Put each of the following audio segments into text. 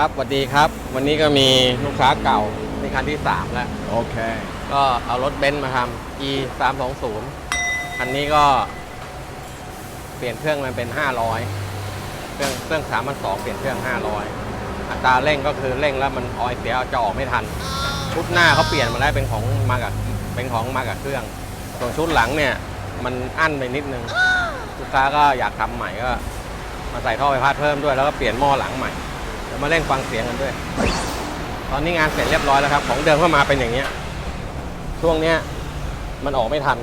ครับสวัสดีครับ วันนี้ก็มีลูกค้าเก่าในคันที่ 3 แล้ว Okay. ก็เอารถเบนซ์มาทำ e 3 2 0คันนี้ก็เปลี่ยนเครื่องมันเป็น 500 เครื่องเครื่อง3 2 0 0เปลี่ยนเครื่อง 500 อัตราเร่งก็คือเร่งแล้วมันออยเสียจะออกไม่ทัน ชุดหน้าเขาเปลี่ยนมาแล้วเป็นของมากับเป็นของมากับเครื่อง ส่วนชุดหลังเนี่ย มันอั้นไปนิดนึง ลูกค้าก็อยากทำใหม่ก็ มาใส่ท่อไฟพาดเพิ่มด้วยแล้วก็เปลี่ยนหม้อหลังใหม่เดี๋ยวมาเล่นฟังเสียงกันด้วย ตอนนี้งานเสร็จเรียบร้อยแล้วครับ ของเดิมเข้ามาเป็นอย่างเงี้ย ช่วงเนี้ยมันออกไม่ทัน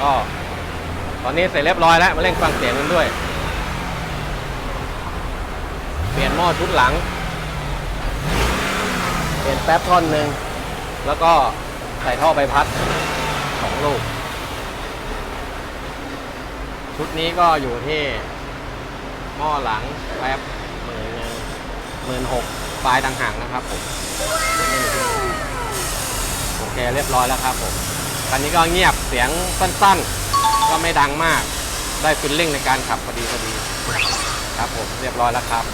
ก็ตอนนี้เสร็จเรียบร้อยแล้ว มาเล่นฟังเสียงกันด้วย เปลี่ยนหม้อชุดหลัง เปลี่ยนแป๊บท่อนหนึ่ง แล้วก็ใส่ท่อใบพัดสองลูก ชุดนี้ก็อยู่ที่ ข้อหลังแป๊บหมื่นหนึ่งหมื่นหกปลายต่างหากนะครับผมโอเคเรียบร้อยแล้วครับผมคันนี้ก็เงียบเสียงสั้นๆ ก็ไม่ดังมาก ได้ฟิลลิ่งในการขับพอดีพอดี ครับผมเรียบร้อยแล้วครับ